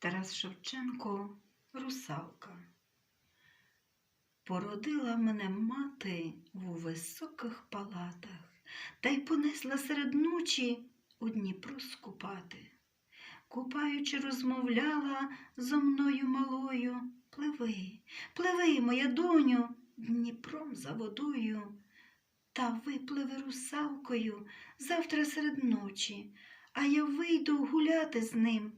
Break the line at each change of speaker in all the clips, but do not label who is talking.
Тарас Шевченко Русалка. Породила мене мати у високих палатах, та й понесла серед ночі у Дніпро скупати. Купаючи, розмовляла зо мною малою. Пливи, пливи, моя доню, Дніпром за водою. Та випливи русалкою завтра серед ночі, а я вийду гуляти з ним,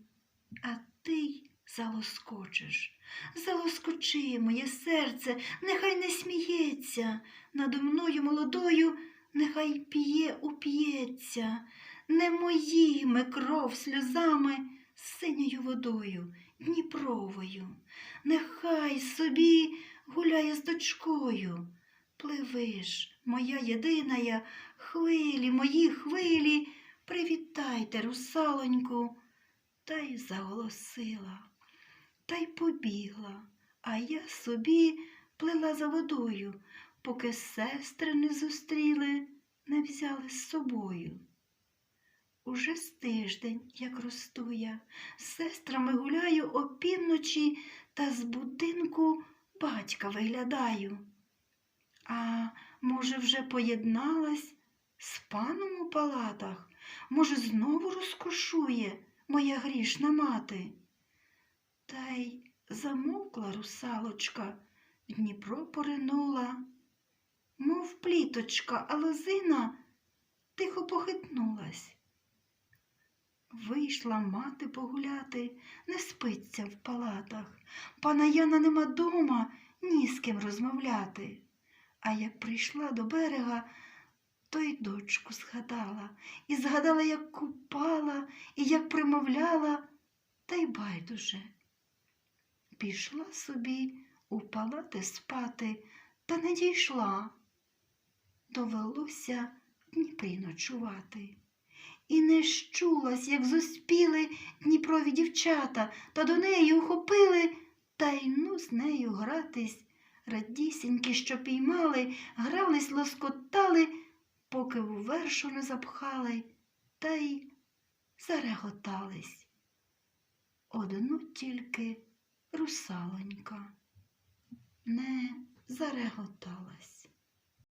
а ти залоскочиш. Залоскочи, моє серце, нехай не сміється, надо мною молодою, нехай п'є, уп'ється, не моїми кров сльозами, синьою водою, Дніпровою. Нехай собі гуляє з дочкою. Пливи ж, моя єдиная, хвилі, мої хвилі, привітайте, русалоньку. Та й заголосила, та й побігла, а я собі плила за водою, поки сестри не зустріли, не взяли з собою. Уже з тиждень, як росту я, з сестрами гуляю опівночі та з будинку батька виглядаю. А може, вже поєдналась з паном у палатах? Може, знову розкошує моя грішна мати? Та й замовкла русалочка, в Дніпро поринула, мов пліточка, а лозина тихо похитнулась. Вийшла мати погуляти, не спиться в палатах. Пана Яна нема дома, ні з ким розмовляти. А як прийшла до берега, то й дочку згадала, і згадала, як купала, і як примовляла, та й байдуже. Пішла собі у палати спати, та не дійшла. Довелося Дніпрі ночувати. І не щулась, як зуспіли Дніпрові дівчата, та до неї ухопили, та й ну з нею гратись. Радісіньки, що піймали, грались, лоскотали, поки в вершу не запхали, та й зареготались. Одну тільки русалонька не зареготалась.